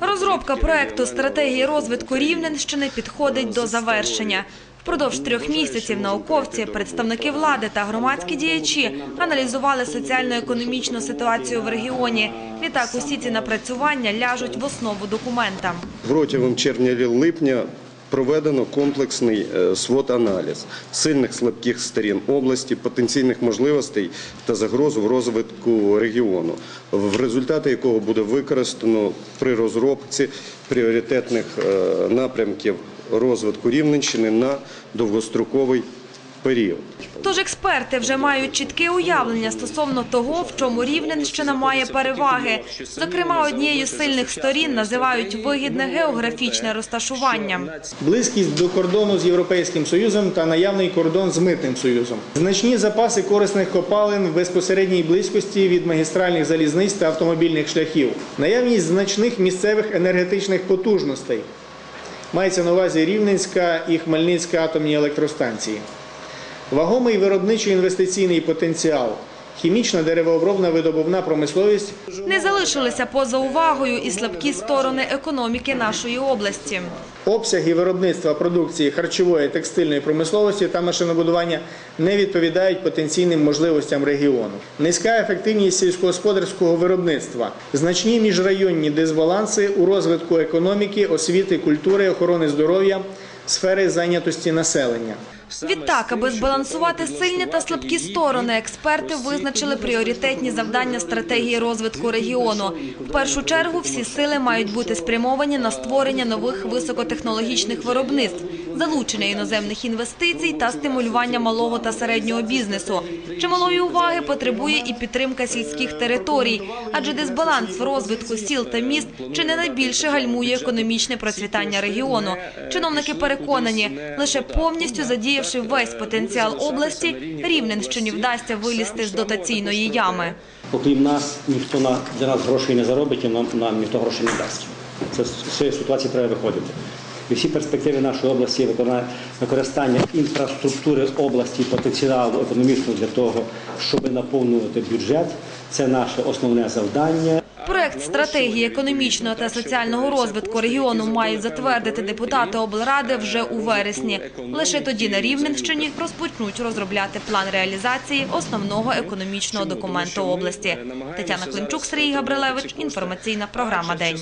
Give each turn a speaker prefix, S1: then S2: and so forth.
S1: Розробка проекту стратегії
S2: розвитку
S1: розвитку Рівненщини підходить до завершення. Впродовж трьох місяців науковці, представники влади та громадські діячі аналізували соціально-економічну ситуацію в регіоні. Відтак усі ці напрацювання ляжуть в основу документа.
S2: Протягом червня-липня проведено комплексний е, свод-аналіз сильних слабких сторін області, потенційних можливостей та загроз в розвитку регіону, в результаті якого буде використано при розробці пріоритетних е, напрямків розвитку Рівненщини на довгостроковий період.
S1: Тож експерти вже мають чітке уявлення стосовно того, в чому Рівненщина має переваги. Зокрема, однією з сильних сторін називають вигідне географічне розташування.
S3: близькість до кордону з Європейським Союзом та наявний кордон з Митним Союзом, значні запаси корисних копалин в безпосередній близькості від магістральних залізниць та автомобільних шляхів, наявність значних місцевих енергетичних потужностей. Мається на увазі Рівненська і Хмельницька атомні електростанції. Вагомий виробничий інвестиційний потенціал, хімічна деревообробна видобувна промисловість
S1: Не залишилися поза увагою і слабкі сторони економіки нашої області.
S3: Обсяги виробництва продукції харчової текстильної промисловості та машинобудування не відповідають потенційним можливостям регіону. Низька ефективність сільськогосподарського виробництва, значні міжрайонні дисбаланси у розвитку економіки, освіти, культури, охорони здоров'я, сфери зайнятості населення.
S1: Відтак, аби збалансувати сильні та слабкі сторони, експерти визначили пріоритетні завдання стратегії розвитку регіону. В першу чергу всі сили мають бути спрямовані на створення нових високотехнологічних виробництв, залучення іноземних інвестицій та стимулювання малого та середнього бізнесу. Чималої уваги потребує і підтримка сільських територій, адже дисбаланс в розвитку сіл та міст чи не найбільше гальмує економічне процвітання регіону. Чиновники переконані, лише повністю задіявши весь потенціал області, Рівненщині вдасться вилізти з дотаційної ями.
S4: Окрім нас, ніхто на, для нас грошей не заробить і нам, нам ніхто грошей не дасть. Це з цієї ситуації треба виходити. І всі перспективи нашої області використання інфраструктури області, потенціалу економічного для того, щоб наповнювати бюджет, це наше основне завдання.
S1: Проект стратегії економічного та соціального розвитку регіону мають затвердити депутати облради вже у вересні. Лише тоді на Рівненщині розпочнуть розробляти план реалізації основного економічного документу області. Тетяна Климчук, Сергій Габрилевич. Інформаційна програма День.